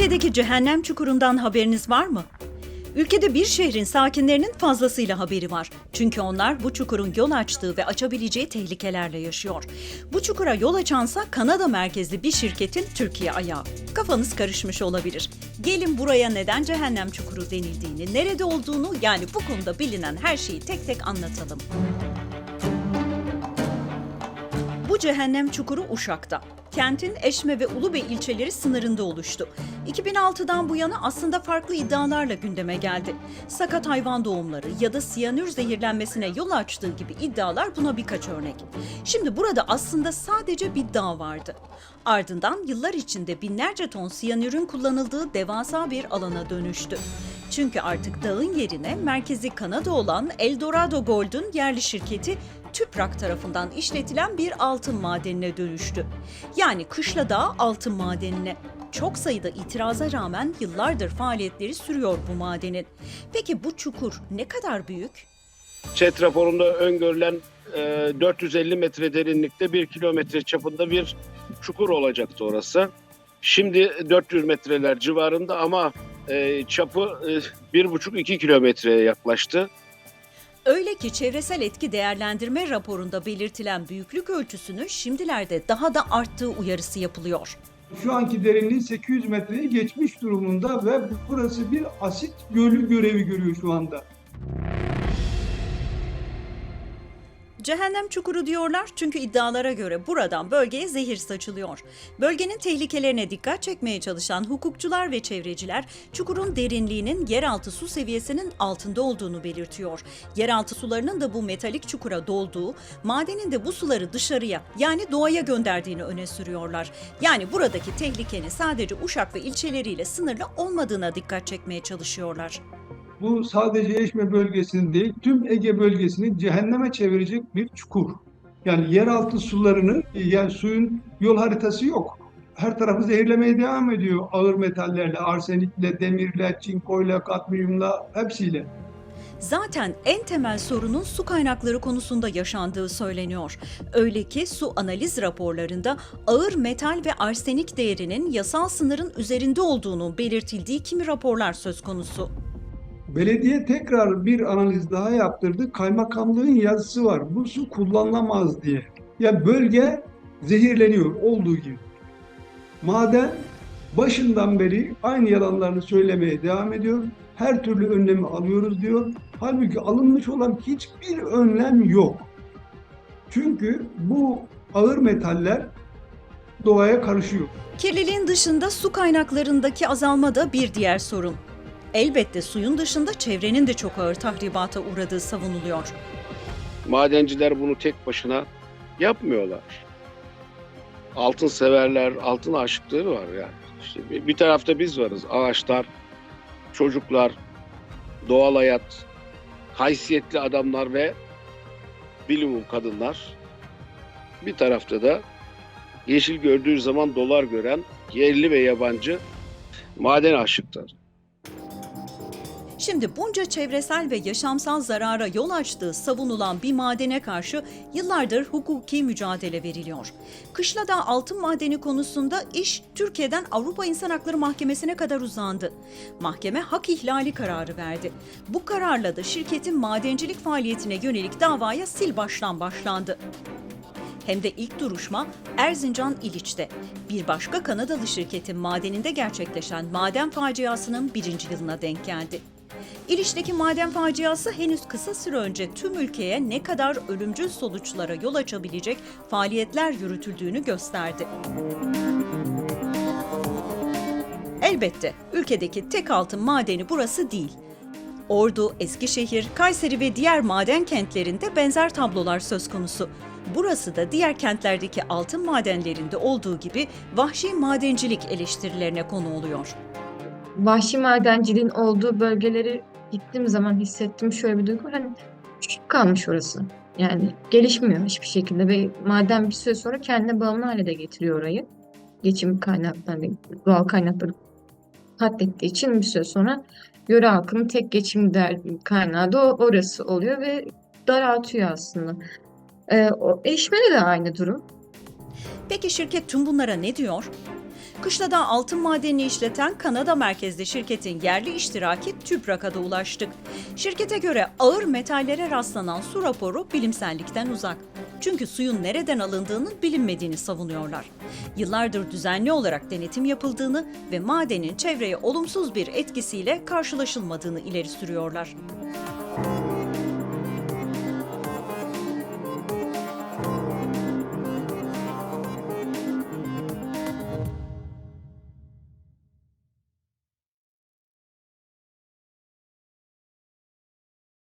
Türkiye'deki cehennem çukurundan haberiniz var mı? Ülkede bir şehrin sakinlerinin fazlasıyla haberi var. Çünkü onlar bu çukurun yol açtığı ve açabileceği tehlikelerle yaşıyor. Bu çukura yol açansa Kanada merkezli bir şirketin Türkiye ayağı. Kafanız karışmış olabilir. Gelin buraya neden cehennem çukuru denildiğini, nerede olduğunu yani bu konuda bilinen her şeyi tek tek anlatalım. Bu cehennem çukuru Uşak'ta. Kentin Eşme ve Ulubey ilçeleri sınırında oluştu. 2006'dan bu yana aslında farklı iddialarla gündeme geldi. Sakat hayvan doğumları ya da siyanür zehirlenmesine yol açtığı gibi iddialar buna birkaç örnek. Şimdi burada aslında sadece bir dağ vardı. Ardından yıllar içinde binlerce ton siyanürün kullanıldığı devasa bir alana dönüştü. Çünkü artık dağın yerine merkezi Kanada olan Eldorado Gold'un yerli şirketi TÜPRAK tarafından işletilen bir altın madenine dönüştü. Yani Kışla Dağı altın madenine. Çok sayıda itiraza rağmen yıllardır faaliyetleri sürüyor bu madenin. Peki bu çukur ne kadar büyük? ÇED raporunda öngörülen e, 450 metre derinlikte 1 kilometre çapında bir çukur olacaktı orası. Şimdi 400 metreler civarında ama e, çapı e, 1,5-2 kilometreye yaklaştı. Öyle ki çevresel etki değerlendirme raporunda belirtilen büyüklük ölçüsünü şimdilerde daha da arttığı uyarısı yapılıyor. Şu anki derinliği 800 metreyi geçmiş durumunda ve burası bir asit gölü görevi görüyor şu anda. Cehennem çukuru diyorlar çünkü iddialara göre buradan bölgeye zehir saçılıyor. Bölgenin tehlikelerine dikkat çekmeye çalışan hukukçular ve çevreciler çukurun derinliğinin yeraltı su seviyesinin altında olduğunu belirtiyor. Yeraltı sularının da bu metalik çukura dolduğu, madenin de bu suları dışarıya yani doğaya gönderdiğini öne sürüyorlar. Yani buradaki tehlikenin sadece Uşak ve ilçeleriyle sınırlı olmadığına dikkat çekmeye çalışıyorlar. Bu sadece Eşme bölgesini değil, tüm Ege bölgesini cehenneme çevirecek bir çukur. Yani yeraltı sularını, yani suyun yol haritası yok. Her tarafı zehirlemeye devam ediyor ağır metallerle, arsenikle, demirle, çinkoyla, kadmiyumla, hepsiyle. Zaten en temel sorunun su kaynakları konusunda yaşandığı söyleniyor. Öyle ki su analiz raporlarında ağır metal ve arsenik değerinin yasal sınırın üzerinde olduğunu belirtildiği kimi raporlar söz konusu. Belediye tekrar bir analiz daha yaptırdı. Kaymakamlığın yazısı var. Bu su kullanılamaz diye. Ya bölge zehirleniyor olduğu gibi. Maden başından beri aynı yalanlarını söylemeye devam ediyor. Her türlü önlemi alıyoruz diyor. Halbuki alınmış olan hiçbir önlem yok. Çünkü bu ağır metaller doğaya karışıyor. Kirliliğin dışında su kaynaklarındaki azalma da bir diğer sorun. Elbette suyun dışında çevrenin de çok ağır tahribata uğradığı savunuluyor. Madenciler bunu tek başına yapmıyorlar. Altın severler, altın aşıkları var yani. İşte bir, tarafta biz varız. Ağaçlar, çocuklar, doğal hayat, haysiyetli adamlar ve bilimum kadınlar. Bir tarafta da yeşil gördüğü zaman dolar gören yerli ve yabancı maden aşıkları. Şimdi bunca çevresel ve yaşamsal zarara yol açtığı savunulan bir madene karşı yıllardır hukuki mücadele veriliyor. Kışlada altın madeni konusunda iş Türkiye'den Avrupa İnsan Hakları Mahkemesi'ne kadar uzandı. Mahkeme hak ihlali kararı verdi. Bu kararla da şirketin madencilik faaliyetine yönelik davaya sil baştan başlandı. Hem de ilk duruşma Erzincan İliç'te. Bir başka Kanadalı şirketin madeninde gerçekleşen maden faciasının birinci yılına denk geldi. İliç'teki maden faciası henüz kısa süre önce tüm ülkeye ne kadar ölümcül sonuçlara yol açabilecek faaliyetler yürütüldüğünü gösterdi. Elbette ülkedeki tek altın madeni burası değil. Ordu, Eskişehir, Kayseri ve diğer maden kentlerinde benzer tablolar söz konusu. Burası da diğer kentlerdeki altın madenlerinde olduğu gibi vahşi madencilik eleştirilerine konu oluyor. Vahşi madenciliğin olduğu bölgeleri gittiğim zaman hissettim şöyle bir duygu. Hani küçük kalmış orası. Yani gelişmiyor hiçbir şekilde ve maden bir süre sonra kendine bağımlı hale de getiriyor orayı. Geçim kaynaklarını, doğal kaynakları katlettiği için bir süre sonra yöre halkının tek geçim der, kaynağı da orası oluyor ve daraltıyor aslında. Ee, o, Eşme'de de aynı durum. Peki şirket tüm bunlara ne diyor? Kışlada altın madenini işleten Kanada merkezli şirketin yerli iştiraki TÜPRAK'a da ulaştık. Şirkete göre ağır metallere rastlanan su raporu bilimsellikten uzak. Çünkü suyun nereden alındığının bilinmediğini savunuyorlar. Yıllardır düzenli olarak denetim yapıldığını ve madenin çevreye olumsuz bir etkisiyle karşılaşılmadığını ileri sürüyorlar.